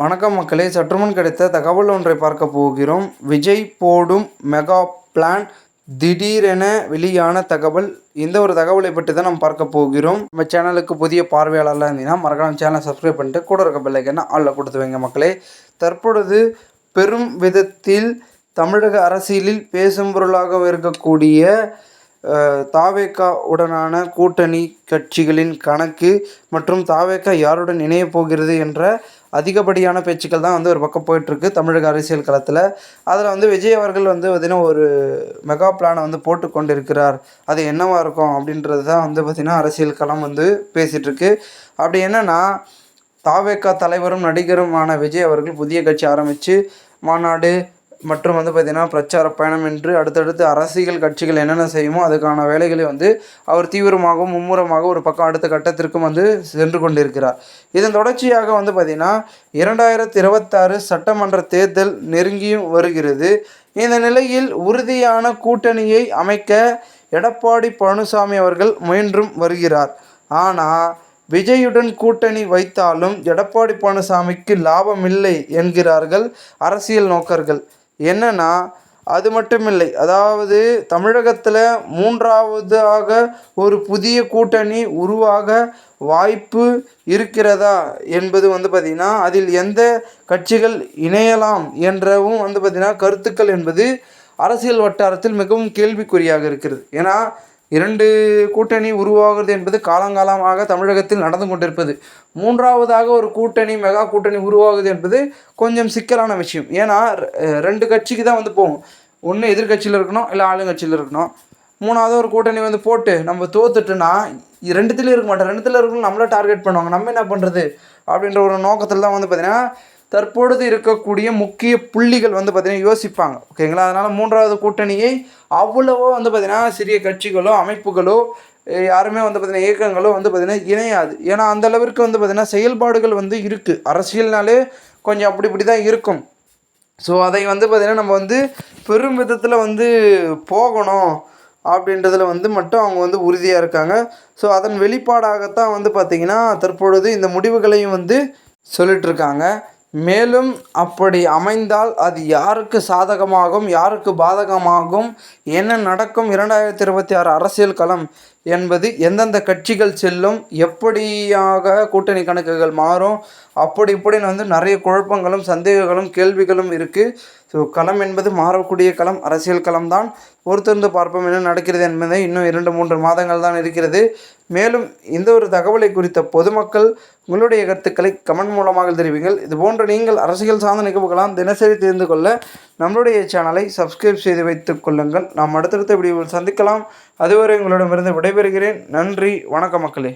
வணக்கம் மக்களே. சற்றுமுன் கிடைத்த தகவல் ஒன்றை பார்க்க போகிறோம். விஜய் போடும் மெகா பிளான் திடீரென வெளியான தகவல். இந்த ஒரு தகவலை பற்றி தான் நம்ம பார்க்க போகிறோம். நம்ம சேனலுக்கு புதிய பார்வையாளர்லாம் இருந்தீங்கன்னா மறக்காம சேனலை சப்ஸ்கிரைப் பண்ணிட்டு கூட இருக்க பிள்ளைக்குன்னா ஆளில் கொடுத்து வைங்க மக்களே. தற்பொழுது பெரும் விதத்தில் தமிழக அரசியலில் பேசும் பொருளாக இருக்கக்கூடிய தாவேக்கா உடனான கூட்டணி கட்சிகளின் கணக்கு மற்றும் தாவேக்கா யாருடன் இணையப் போகிறது என்ற அதிகப்படியான பேச்சுக்கள் தான் வந்து ஒரு பக்கம் போயிட்டுருக்கு தமிழக அரசியல் களத்தில். அதில் வந்து விஜய் அவர்கள் வந்து பார்த்திங்கன்னா ஒரு மெகா பிளானை வந்து போட்டு கொண்டிருக்கிறார். அது என்னவாக இருக்கும் அப்படின்றது தான் வந்து பார்த்திங்கன்னா அரசியல் களம் வந்து பேசிகிட்ருக்கு அப்படி என்னென்னா தாவேக்கா தலைவரும் நடிகருமான விஜய் அவர்கள் புதிய கட்சி ஆரம்பித்து மாநாடு மற்றும் வந்து பார்த்திங்கன்னா பிரச்சார பயணம் என்று அடுத்தடுத்து அரசியல் கட்சிகள் என்னென்ன செய்யுமோ அதுக்கான வேலைகளை வந்து அவர் தீவிரமாகவும் மும்முரமாக ஒரு பக்கம் அடுத்த கட்டத்திற்கும் வந்து சென்று கொண்டிருக்கிறார். இதன் தொடர்ச்சியாக வந்து பார்த்திங்கன்னா இரண்டாயிரத்தி இருபத்தாறு சட்டமன்ற தேர்தல் நெருங்கியும் வருகிறது. இந்த நிலையில் உறுதியான கூட்டணியை அமைக்க எடப்பாடி பழனிசாமி அவர்கள் முயன்றும் வருகிறார். ஆனால் விஜயுடன் கூட்டணி வைத்தாலும் எடப்பாடி பழனிசாமிக்கு லாபம் இல்லை என்கிறார்கள் அரசியல் நோக்கர்கள். என்னென்னா அது மட்டும் இல்லை அதாவது தமிழகத்தில் மூன்றாவதாக ஒரு புதிய கூட்டணி உருவாக வாய்ப்பு இருக்கிறதா என்பது வந்து பார்த்திங்கன்னா அதில் எந்த கட்சிகள் இணையலாம் என்றவும் வந்து பார்த்திங்கன்னா கருத்துக்கள் என்பது அரசியல் வட்டாரத்தில் மிகவும் கேள்விக்குறியாக இருக்கிறது. ஏன்னா இரண்டு கூட்டணி உருவாகிறது என்பது காலங்காலமாக தமிழகத்தில் நடந்து கொண்டிருப்பது. மூன்றாவதாக ஒரு கூட்டணி மெகா கூட்டணி உருவாகுது என்பது கொஞ்சம் சிக்கலான விஷயம். ஏன்னா ரெண்டு கட்சிக்கு தான் வந்து போகும். ஒன்று எதிர்கட்சியில் இருக்கணும் இல்லை ஆளுங்கட்சியில் இருக்கணும். மூணாவது ஒரு கூட்டணி வந்து போட்டு நம்ம தோத்துட்டுனா ரெண்டுத்துலேயும் இருக்க மாட்டோம். ரெண்டுத்தில் இருக்கணும் நம்மளை டார்கெட் பண்ணுவாங்க. நம்ம என்ன பண்ணுறது அப்படின்ற ஒரு நோக்கத்தில் தான் வந்து பார்த்திங்கன்னா தற்பொழுது இருக்கக்கூடிய முக்கிய புள்ளிகள் வந்து பார்த்திங்கன்னா யோசிப்பாங்க. ஓகேங்களா? அதனால் மூன்றாவது கூட்டணியை அவ்வளவோ வந்து பார்த்திங்கன்னா சிறிய கட்சிகளோ அமைப்புகளோ யாருமே வந்து பார்த்திங்கன்னா இயக்கங்களோ வந்து பார்த்திங்கன்னா இணையாது. ஏன்னா அந்த அளவிற்கு வந்து பார்த்திங்கன்னா செயல்பாடுகள் வந்து இருக்குது அரசியல்னாலே கொஞ்சம் அப்படி இப்படி தான் இருக்கும். ஸோ அதை வந்து பார்த்திங்கன்னா நம்ம வந்து பெரும் விதத்தில் வந்து போகணும் அப்படின்றதில் வந்து மட்டும் அவங்க வந்து உறுதியாக இருக்காங்க. ஸோ அதன் வெளிப்பாடாகத்தான் வந்து பார்த்திங்கன்னா தற்பொழுது இந்த முடிவுகளையும் வந்து சொல்லிகிட்ருக்காங்க மேலும் அப்படி அமைந்தால் அது யாருக்கு சாதகமாகும் யாருக்கு பாதகமாகும் என்ன நடக்கும் இரண்டாயிரத்தி இருபத்தி ஆறு அரசியல் களம் என்பது எந்தெந்த கட்சிகள் செல்லும் எப்படியாக கூட்டணி கணக்குகள் மாறும் அப்படி இப்படின்னு வந்து நிறைய குழப்பங்களும் சந்தேகங்களும் கேள்விகளும் இருக்குது ஸோ களம் என்பது மாறக்கூடிய களம் அரசியல் களம் தான் பொறுத்திருந்து பார்ப்போம் என்ன நடக்கிறது என்பதை இன்னும் இரண்டு மூன்று மாதங்கள் தான் இருக்கிறது. மேலும் இந்த ஒரு தகவலை குறித்த பொதுமக்கள் உங்களுடைய கருத்துக்களை கமெண்ட் மூலமாக தெரிவிங்கள். இதுபோன்ற நீங்கள் அரசியல் சார்ந்த நிகழ்வுகளாம் தினசரி தெரிந்து கொள்ள நம்மளுடைய சேனலை சப்ஸ்கிரைப் செய்து வைத்துக் கொள்ளுங்கள். நாம் அடுத்தடுத்த வீடியோவில் சந்திக்கலாம். அதுவரை உங்களிடமிருந்து விடைபெறுகிறேன். நன்றி. வணக்க மக்களே.